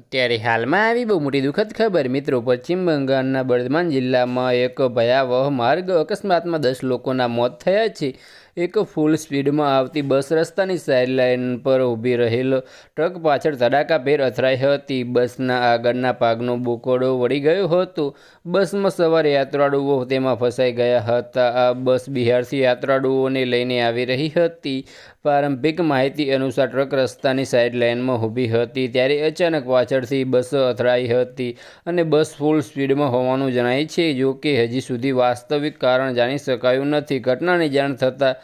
ત્યારે હાલમાં આવી બહુ મોટી દુઃખદ ખબર. મિત્રો, પશ્ચિમ બંગાળના બર્ધમાન જિલ્લામાં એક ભયાવહ માર્ગ અકસ્માતમાં દસ લોકોના મોત થયા છે. એક ફૂલ સ્પીડમાં આવતી બસ રસ્તાની સાઇડ લાઇન પર ઊભી રહેલ ટ્રક પાછળ તડાકાભેર અથડાઈ હતી. બસના આગળના ભાગનો બોકોડો વળી ગયો હતો. બસમાં સવાર યાત્રાળુઓ તેમાં ફસાઈ ગયા હતા. આ બસ બિહારથી યાત્રાળુઓને લઈને આવી રહી હતી. પ્રારંભિક માહિતી અનુસાર ટ્રક રસ્તાની સાઇડ લાઇનમાં ઊભી હતી ત્યારે અચાનક પાછળથી બસ અથડાઈ હતી અને બસ ફૂલ સ્પીડમાં હોવાનું જણાય છે. જો કે હજી સુધી વાસ્તવિક કારણ જાણી શકાયું નથી. ઘટનાની જાણ થતાં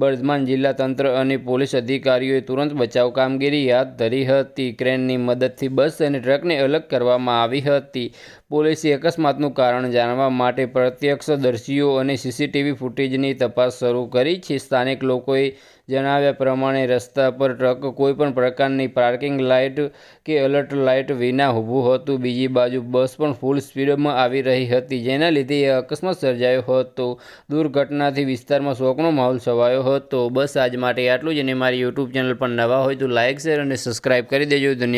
બર્ધમાન જિલ્લા તંત્ર અને પોલીસ અધિકારીઓએ તુરંત બચાવ કામગીરી હાથ ધરી હતી. ક્રેનની મદદથી બસ અને ટ્રકને અલગ કરવામાં આવી હતી. પોલીસે અકસ્માતનું કારણ જાણવા માટે પ્રત્યક્ષદર્શીઓ અને સીસીટીવી ફૂટેજની તપાસ શરૂ કરી છે. સ્થાનિક લોકોએ જણાવ્યા પ્રમાણે, રસ્તા પર ટ્રક કોઈપણ પ્રકારની પાર્કિંગ લાઇટ કે એલર્ટ લાઇટ વિના ઊભું હતું. બીજી બાજુ બસ પણ ફૂલ સ્પીડમાં આવી રહી હતી, જેના લીધે એ અકસ્માત સર્જાયો હતો. દુર્ઘટનાથી વિસ્તારમાં શોકનો માહોલ છવાયો હતો બસ આજ માટે આટલું જ અને મારી યુટ્યુબ ચેનલ પર નવા હોય તો લાઇક શેર અને સબસ્ક્રાઈબ કરી દેજો. ધન્યવાદ.